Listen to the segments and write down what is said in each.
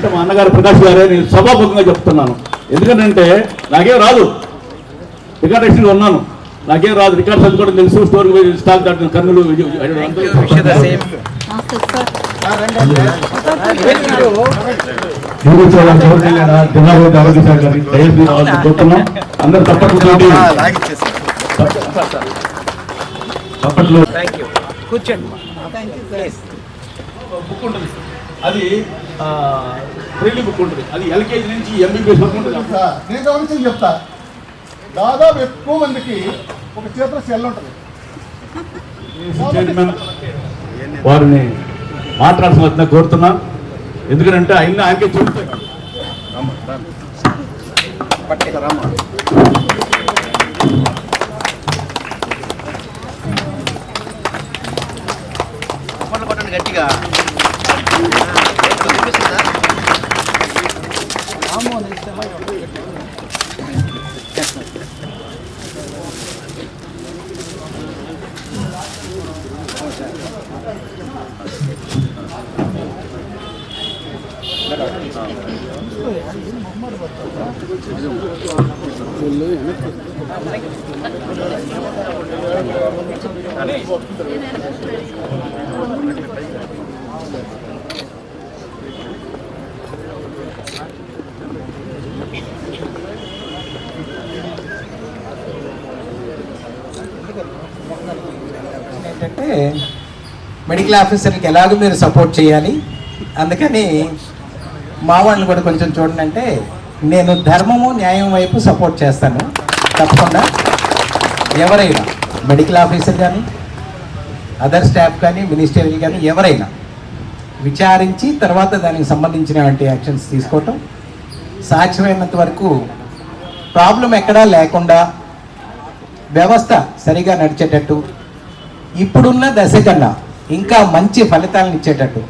అంటే మా అన్నగారు ప్రకాష్ గారే నేను సభాముఖంగా చెప్తున్నాను. ఎందుకంటే నాకేం రాదు. రికార్డ్ రేషన్ ఉన్నాను. నాకేం రాదు. రికార్డ్ చదువుకోవడం తెలుసు. స్టోర్ స్టాక్ దాటిన కర్నూలు కోరుతున్నాం అందరూ కూర్చోండి. ఉంటుంది. అది బ్రెయిలీ బుక్ ఉంటుంది. అది ఎల్కేజీ నుంచి ఎంబీబీఎస్ వరకు ఉంటుంది. చెప్తా. నేను గమనించి చెప్తా. దాదాపు ఎక్కువ మందికి ఒక చేతిలో సెల్ ఉంటుంది. చైర్మన్ వారిని మాట్లాడాల్సిన కోరుతున్నా. ఎందుకంటే ఆయన ఆయనకే కొట్టండి గట్టిగా. 감사합니다. 아니 మెడికల్ ఆఫీసర్కి ఎలాగో మీరు సపోర్ట్ చేయాలి. అందుకని మా వాళ్ళని కూడా కొంచెం చూడండి అంటే నేను ధర్మము న్యాయం వైపు సపోర్ట్ చేస్తాను. తప్పకుండా. ఎవరైనా మెడికల్ ఆఫీసర్ కానీ అదర్ స్టాఫ్ కానీ మినిస్టరియల్ కానీ ఎవరైనా విచారించి తర్వాత దానికి సంబంధించినటువంటి యాక్షన్స్ తీసుకోవటం సాధ్యమైనంత వరకు ప్రాబ్లం ఎక్కడా లేకుండా వ్యవస్థ సరిగా నడిచేటట్టు ఇప్పుడున్న దశ కన్నా ఇంకా మంచి ఫలితాలను ఇచ్చేటట్టు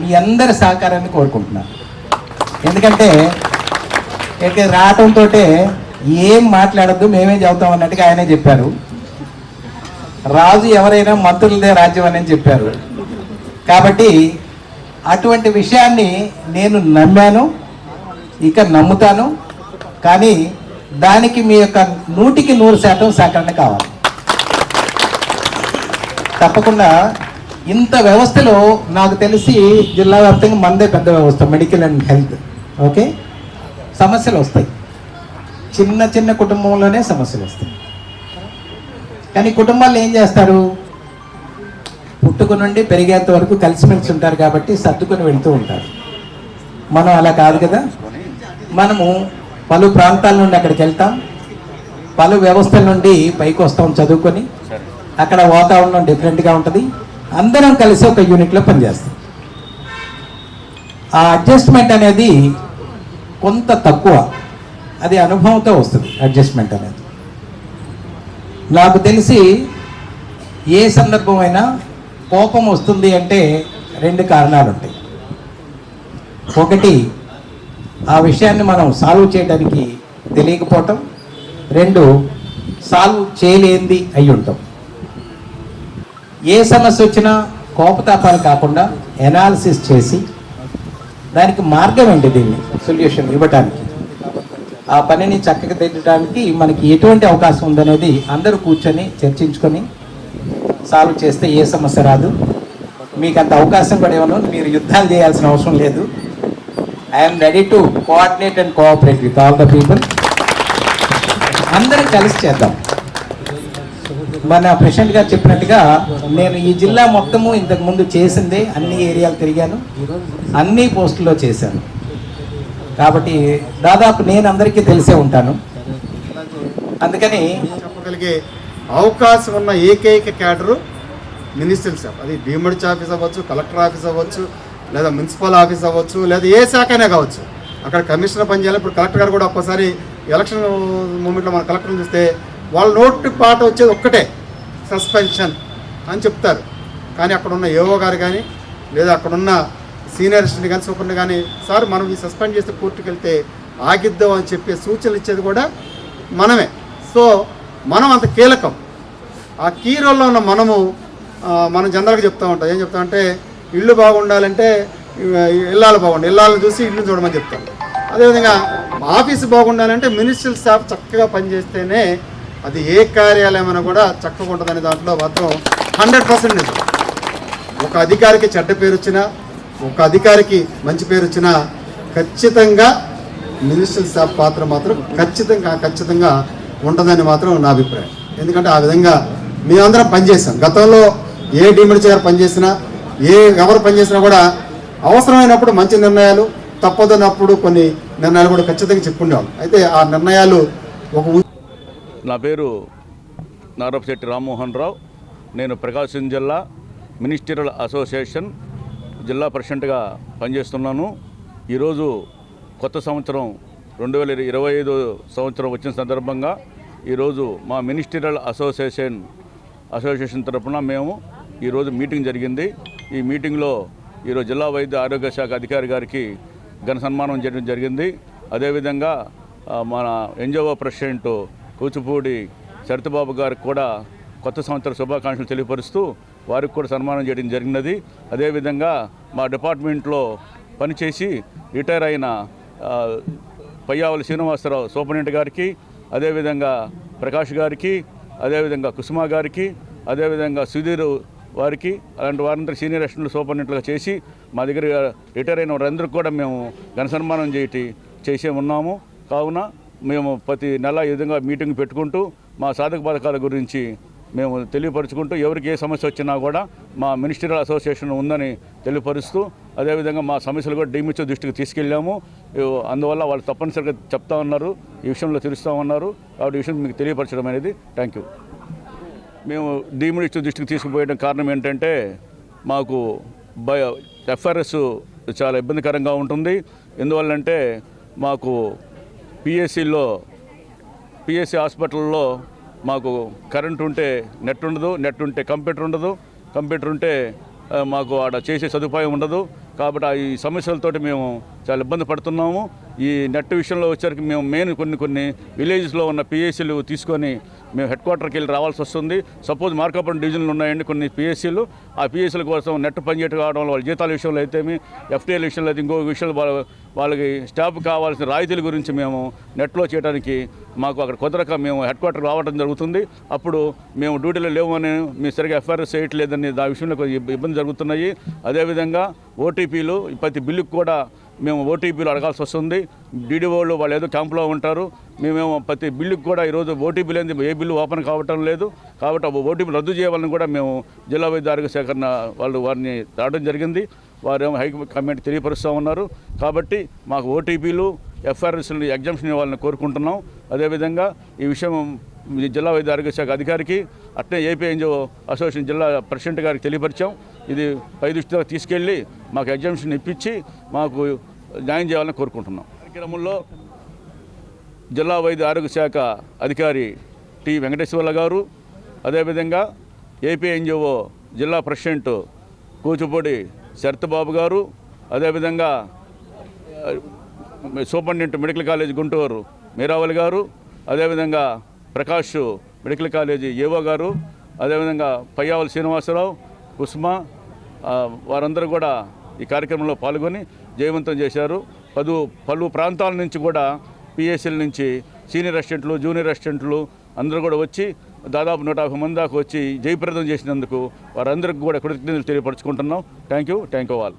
మీ అందరి సహకారాన్ని కోరుకుంటున్నాను ఎందుకంటే ఇక్కడ రావటంతో ఏం మాట్లాడద్దు మేమే చెబుతాం అన్నట్టుగా ఆయనే చెప్పారు. రాజు ఎవరైనా మంత్రులదే రాజ్యం అని చెప్పారు. కాబట్టి అటువంటి విషయాన్ని నేను నమ్మాను ఇక నమ్ముతాను కానీ దానికి మీ యొక్క నూటికి నూరు శాతం సహకరణ కావాలి. తప్పకుండా ఇంత వ్యవస్థలో నాకు తెలిసి జిల్లా వ్యాప్తంగా మందే పెద్ద వ్యవస్థ మెడికల్ అండ్ హెల్త్ ఓకే సమస్యలు వస్తాయి. చిన్న చిన్న కుటుంబంలోనే సమస్యలు వస్తాయి. కానీ కుటుంబాలు ఏం చేస్తారు? పుట్టుకు నుండి పెరిగేంత వరకు కలిసిమెలిసి ఉంటారు కాబట్టి సర్దుకొని వెళ్తూ ఉంటారు. మనం అలా కాదు కదా? మనము పలు ప్రాంతాల నుండి అక్కడికి వెళ్తాం. పలు వ్యవస్థల నుండి పైకి వస్తాం చదువుకొని. అక్కడ వాతావరణం డిఫరెంట్గా ఉంటుంది. అందరం కలిసి ఒక యూనిట్లో పనిచేస్తాం. ఆ అడ్జస్ట్మెంట్ అనేది కొంత తక్కువ. అది అనుభవంతో వస్తుంది అడ్జస్ట్మెంట్ అనేది. నాకు తెలిసి ఏ సందర్భమైనా కోపం వస్తుంది అంటే రెండు కారణాలు ఉంటాయి. ఒకటి ఆ విషయాన్ని మనం సాల్వ్ చేయడానికి తెలియకపోవటం. రెండు సాల్వ్ చేయలేంది అయి ఉంటాం. ఏ సమస్య వచ్చినా కోపతాపాలు కాకుండా ఎనాలిసిస్ చేసి దానికి మార్గం ఏంటి దీన్ని? సొల్యూషన్ ఇవ్వటానికి. ఆ పనిని చక్కగా తెచ్చడానికి మనకి ఎటువంటి అవకాశం ఉందనేది అందరూ కూర్చొని చర్చించుకొని సాల్వ్ చేస్తే ఏ సమస్య రాదు. మీకు అంత అవకాశం కూడా ఇవ్వను మీరు యుద్ధాలు చేయాల్సిన అవసరం లేదు. I'm ready to coordinate and cooperate with all the people అందరం కలిసి చేద్దాం. మన ప్రెసిడెంట్ గారు చెప్పినట్టుగా నేను ఈ జిల్లా మొత్తము ఇంతకు ముందు చేసింది అన్ని ఏరియాలు తిరిగాను. అన్ని పోస్టుల్లో చేశాను. కాబట్టి దాదాపు నేను అందరికీ తెలిసే ఉంటాను. అందుకని చెప్పగలిగే అవకాశం ఉన్న ఏకైక క్యాడరు మినిస్టర్ షాప్ అది డిఎంహెచ్ ఆఫీస్ అవ్వచ్చు కలెక్టర్ ఆఫీస్ అవ్వచ్చు లేదా మున్సిపల్ ఆఫీస్ అవ్వచ్చు లేదా ఏ శాఖ అయినా కావచ్చు. అక్కడ కమిషనర్ పనిచేయాలి ఇప్పుడు కలెక్టర్ గారు కూడా ఒక్కసారి ఎలక్షన్ మూమెంట్లో మన కలెక్టర్ని చూస్తే వాళ్ళ నోటి పాట వచ్చేది ఒక్కటే సస్పెన్షన్ అని చెప్తారు. కానీ అక్కడ ఉన్న ఏఓ గారు కానీ లేదా అక్కడున్న సీనియర్ అసిస్టెంట్ కానీ సూపర్ని కానీ సార్ మనం ఈ సస్పెండ్ చేస్తే కోర్టుకు వెళ్తే ఆగిద్దాం అని చెప్పే సూచనలు ఇచ్చేది కూడా మనమే. సో మనం అంత కీలకం. ఆ కీ రోల్లో ఉన్న మనము మనం జనరల్గా చెప్తూ ఉంటాం. ఏం చెప్తామంటే ఇల్లు బాగుండాలంటే ఇల్లాలు బాగుండాలి. ఇల్లాలను చూసి ఇల్లు చూడమని చెప్తాం. అదేవిధంగా ఆఫీస్ బాగుండాలంటే మినిస్ట్రల్ స్టాఫ్ చక్కగా పనిచేస్తేనే అది ఏ కార్యాలయమైనా కూడా చక్కగా ఉంటుందనే దాంట్లో మాత్రం హండ్రెడ్ పర్సెంట్ నిజం. ఒక అధికారికి చెడ్డ పేరు వచ్చినా ఒక అధికారికి మంచి పేరు వచ్చినా ఖచ్చితంగా మినిస్టర్ స్టాఫ్ పాత్ర మాత్రం ఖచ్చితంగా ఖచ్చితంగా ఉంటుందని మాత్రం నా అభిప్రాయం. ఎందుకంటే ఆ విధంగా మేమందరం పనిచేసాం గతంలో ఏ డిమిడి గారు పనిచేసినా ఏ ఎవరు పనిచేసినా కూడా అవసరమైనప్పుడు మంచి నిర్ణయాలు తప్పదన్నప్పుడు కొన్ని నిర్ణయాలు కూడా ఖచ్చితంగా చెప్పుకునేవాళ్ళు. అయితే ఆ నిర్ణయాలు ఒక నా పేరు నారపశెట్టి రామ్మోహన్ రావు. నేను ప్రకాశం జిల్లా మినిస్టరల్ అసోసియేషన్ జిల్లా ప్రెసిడెంట్గా పనిచేస్తున్నాను. ఈరోజు కొత్త సంవత్సరం రెండు వేల ఇరవై ఐదు సంవత్సరం వచ్చిన సందర్భంగా ఈరోజు మా మినిస్టరల్ అసోసియేషన్ అసోసియేషన్ తరఫున మేము ఈరోజు మీటింగ్ జరిగింది. ఈ మీటింగ్లో ఈరోజు జిల్లా వైద్య ఆరోగ్య శాఖ అధికారి గారికి ఘన సన్మానం చేయడం జరిగింది. అదేవిధంగా మన ఎన్జిఓ ప్రెసిడెంట్ కూచిపూడి శరత్బాబు గారికి కూడా కొత్త సంవత్సర శుభాకాంక్షలు తెలియపరుస్తూ వారికి కూడా సన్మానం చేయడం జరిగినది. అదేవిధంగా మా డిపార్ట్మెంట్లో పనిచేసి రిటైర్ అయిన ఆ, పయ్యావలి శ్రీనివాసరావు సూపరింటెండెంట్ గారికి అదేవిధంగా ప్రకాష్ గారికి అదేవిధంగా కుసుమ గారికి అదేవిధంగా సుధీర్ వారికి అలాంటి వారందరూ సీనియర్ అసిస్టెంట్లు సూపరింటెండెంట్లుగా చేసి మా దగ్గర రిటైర్ అయిన వారందరికీ కూడా మేము ఘన సన్మానం చేయటి చేసే ఉన్నాము. కావున మేము ప్రతి నెల ఈ విధంగా మీటింగ్ పెట్టుకుంటూ మా సాధక పథకాల గురించి మేము తెలియపరుచుకుంటూ ఎవరికి ఏ సమస్య వచ్చినా కూడా మా మినిస్టరియల్ అసోసియేషన్ ఉందని తెలియపరుస్తూ అదేవిధంగా మా సమస్యలు కూడా డిమిచో దృష్టికి తీసుకెళ్ళాము. అందువల్ల వాళ్ళు తప్పనిసరిగా చెప్తా ఉన్నారు ఈ విషయంలో తెలుస్తూ ఉన్నారు. కాబట్టి ఈ విషయం మీకు తెలియపరచడం అనేది థ్యాంక్ యూ. మేము డీమినిస్టర్ దృష్టికి తీసుకుపోయడం కారణం ఏంటంటే మాకు బయ ఎఫ్ఆర్ఎస్ చాలా ఇబ్బందికరంగా ఉంటుంది. ఎందువల్లంటే మాకు పిఎస్సిలో పిఎస్సి హాస్పిటల్లో మాకు కరెంట్ ఉంటే నెట్ ఉండదు నెట్ ఉంటే కంప్యూటర్ ఉండదు కంప్యూటర్ ఉంటే మాకు ఆడ చేసే సదుపాయం ఉండదు. కాబట్టి ఆ ఈ సమస్యలతోటి మేము చాలా ఇబ్బంది పడుతున్నాము. ఈ నెట్ విషయంలో వచ్చరికి మేము మెయిన్ కొన్ని కొన్ని విలేజెస్లో ఉన్న పిఎస్సీలు తీసుకొని మేము హెడ్ క్వార్టర్కి వెళ్ళి రావాల్సి వస్తుంది. సపోజ్ మార్కాపురం డివిజన్లు ఉన్నాయండి కొన్ని పిఎస్సీలు ఆ పిఎస్సీల కోసం నెట్ పనిచేయటం కావడం వల్ల వాళ్ళ జీతాల విషయంలో అయితేమి ఎఫ్టీఎల్ విషయంలో అయితే ఇంకో విషయంలో వాళ్ళ- వాళ్ళకి స్టాఫ్ కావాల్సిన రాయితీల గురించి మేము నెట్లో చేయడానికి మాకు అక్కడ కుదరక మేము హెడ్ క్వార్టర్ రావడం జరుగుతుంది. అప్పుడు మేము డ్యూటీలో లేవని మేము సరిగా ఎఫ్ఐఆర్ఎస్ చేయట్లేదని దాని విషయంలో ఇబ్బంది జరుగుతున్నాయి. అదేవిధంగా ఓటీపీలు ప్రతి బిల్లుకు కూడా మేము ఓటీపీలు అడగాల్సి వస్తుంది. డీడీఓలు వాళ్ళు ఏదో క్యాంపులో ఉంటారు. మేమేమో ప్రతి బిల్లుకి కూడా ఈరోజు ఓటీపీ లేని ఏ బిల్లు ఓపెన్ కావటం లేదు. కాబట్టి ఓటీపీలు ఓటీపీ రద్దు చేయాలని కూడా మేము జిల్లా వైద్య ఆరోగ్య సేకరణ వాళ్ళు వారిని రావడం జరిగింది. వారేమో హై కమెంట్ తెలియపరుస్తూ ఉన్నారు. కాబట్టి మాకు ఓటీపీలు ఎఫ్ఆర్ఎస్లు ఎగ్జామ్షన్ ఇవ్వాలని కోరుకుంటున్నాం. అదేవిధంగా ఈ విషయం జిల్లా వైద్య ఆరోగ్య శాఖ అధికారికి అట్నే ఏపీ ఎన్జిఓ అసోసియేషన్ జిల్లా ప్రెసిడెంట్ గారికి తెలియపరిచాం. ఇది పై దృష్టిలో తీసుకెళ్ళి మాకు ఎగ్జామిషన్ ఇప్పించి మాకు న్యాయం చేయాలని కోరుకుంటున్నాం. కార్యక్రమంలో జిల్లా వైద్య ఆరోగ్య శాఖ అధికారి టి. వెంకటేశ్వర్ల గారు అదేవిధంగా ఏపీ ఎన్జిఓ జిల్లా ప్రెసిడెంట్ కూచిపూడి శరత్బాబు గారు అదేవిధంగా superintendent medical college Guntur Meeravali గారు అదేవిధంగా ప్రకాష్ మెడికల్ కాలేజీ ఏవో గారు అదేవిధంగా పయ్యావల్ శ్రీనివాసరావు కుసుమ వారందరూ కూడా ఈ కార్యక్రమంలో పాల్గొని జయవంతం చేశారు. పలు పలు ప్రాంతాల నుంచి కూడా పిఎస్ఎల్ నుంచి సీనియర్ అసిస్టెంట్లు జూనియర్ అసిస్టెంట్లు అందరూ కూడా వచ్చి దాదాపు నూట యాభై మంది దాకా వచ్చి జయప్రదం చేసినందుకు వారందరికీ కూడా కృతజ్ఞతలు తెలియపరచుకుంటున్నాం. Thank you. Thank you all.